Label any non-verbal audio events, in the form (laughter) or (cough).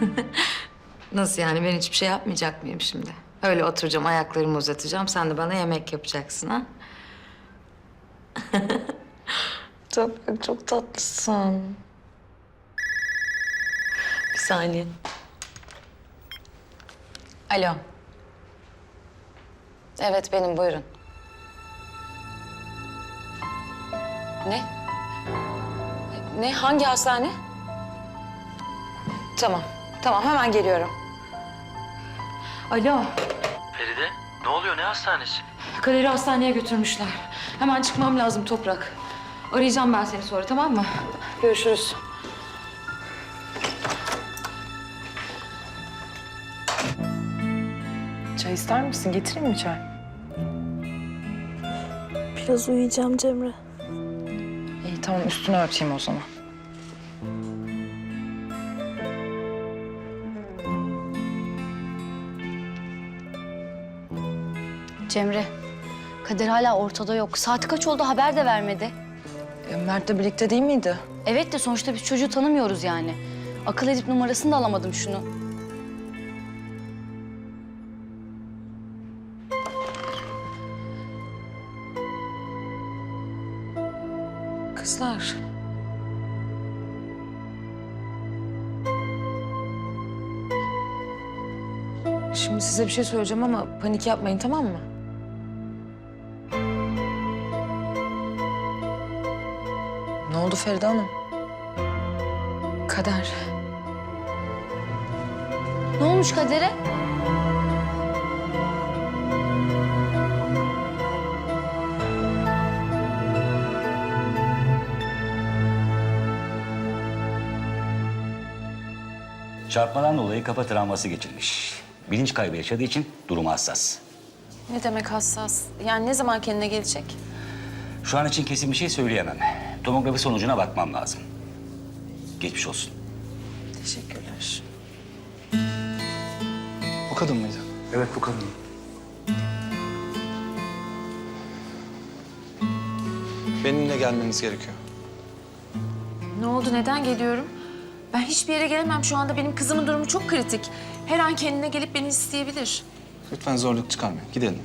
(laughs) Nasıl yani ben hiçbir şey yapmayacak mıyım şimdi? Öyle oturacağım ayaklarımı uzatacağım sen de bana yemek yapacaksın ha? (laughs) Toprak çok tatlısın. Bir saniye. Alo. Evet benim buyurun. Ne? Ne? Hangi hastane? Tamam. Tamam hemen geliyorum. Alo. Feride ne oluyor ne hastanesi? Kader'i hastaneye götürmüşler. Hemen çıkmam lazım Toprak. Arayacağım ben seni sonra tamam mı? Görüşürüz. Çay ister misin? Getireyim mi çay? Biraz uyuyacağım Cemre. İyi tamam üstünü örteyim o zaman. Cemre, Kader hala ortada yok. Saati kaç oldu haber de vermedi. E, Mert'le birlikte değil miydi? Evet de sonuçta biz çocuğu tanımıyoruz yani. Akıl edip numarasını da alamadım şunu. Kızlar. Şimdi size bir şey söyleyeceğim ama panik yapmayın tamam mı? Ne oldu Feride Hanım? Kader. Ne olmuş Kader'e? Çarpmadan dolayı kafa travması geçirmiş. Bilinç kaybı yaşadığı için durumu hassas. Ne demek hassas? Yani ne zaman kendine gelecek? Şu an için kesin bir şey söyleyemem. Tomografi sonucuna bakmam lazım. Geçmiş olsun. Teşekkürler. Bu kadın mıydı? Evet bu kadın. Benimle gelmeniz gerekiyor. Ne oldu? Neden geliyorum? Ben hiçbir yere gelemem. Şu anda benim kızımın durumu çok kritik. Her an kendine gelip beni isteyebilir. Lütfen zorluk çıkarmayın. Gidelim.